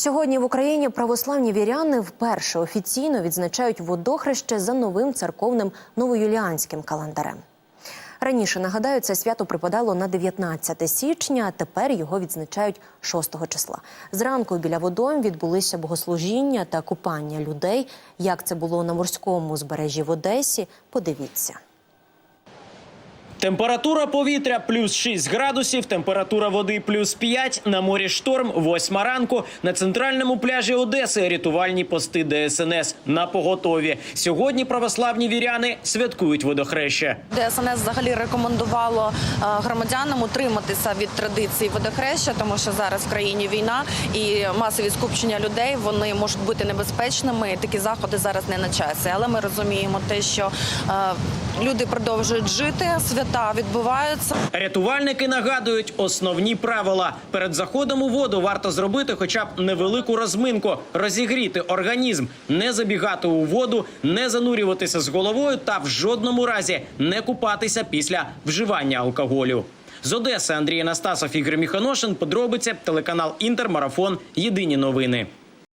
Сьогодні в Україні православні віряни вперше офіційно відзначають водохреще за новим церковним новоюліанським календарем. Раніше нагадаю, це свято припадало на 19 січня, а тепер його відзначають 6 числа. Зранку біля водойм відбулися богослужіння та купання людей. Як це було на морському узбережжі в Одесі? Подивіться. Температура повітря плюс 6 градусів, температура води плюс 5, на морі шторм, восьма ранку. На центральному пляжі Одеси рятувальні пости ДСНС на поготові. Сьогодні православні віряни святкують водохреще. ДСНС взагалі рекомендувало е, громадянам утриматися від традицій водохреща, тому що зараз в країні війна і масові скупчення людей вони можуть бути небезпечними. Такі заходи зараз не на часі. Але ми розуміємо те, що е, люди продовжують жити, свята відбуваються. Рятувальники нагадують основні правила. Перед заходом у воду варто зробити хоча б невелику розминку, розігріти організм, не забігати у воду, не занурюватися з головою та в жодному разі не купатися після вживання алкоголю. З Одеси Андрій Анастасов Ігор Міханошин. Подробиці телеканал Інтер Марафон. Єдині новини.